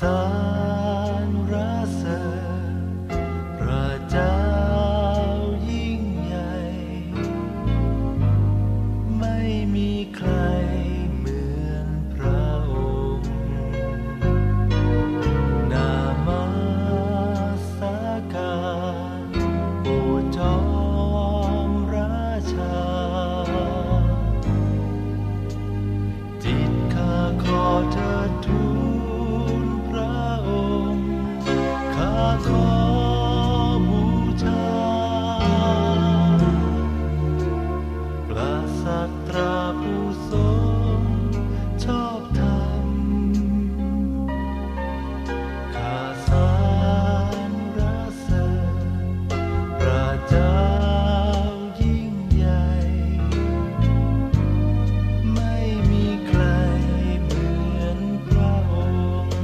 สาย ผู้ทรงชอบธรข้าสารรเสริญพระเจ้ายิ่งใหญ่ ไม่มีใครเหมือนพระองค์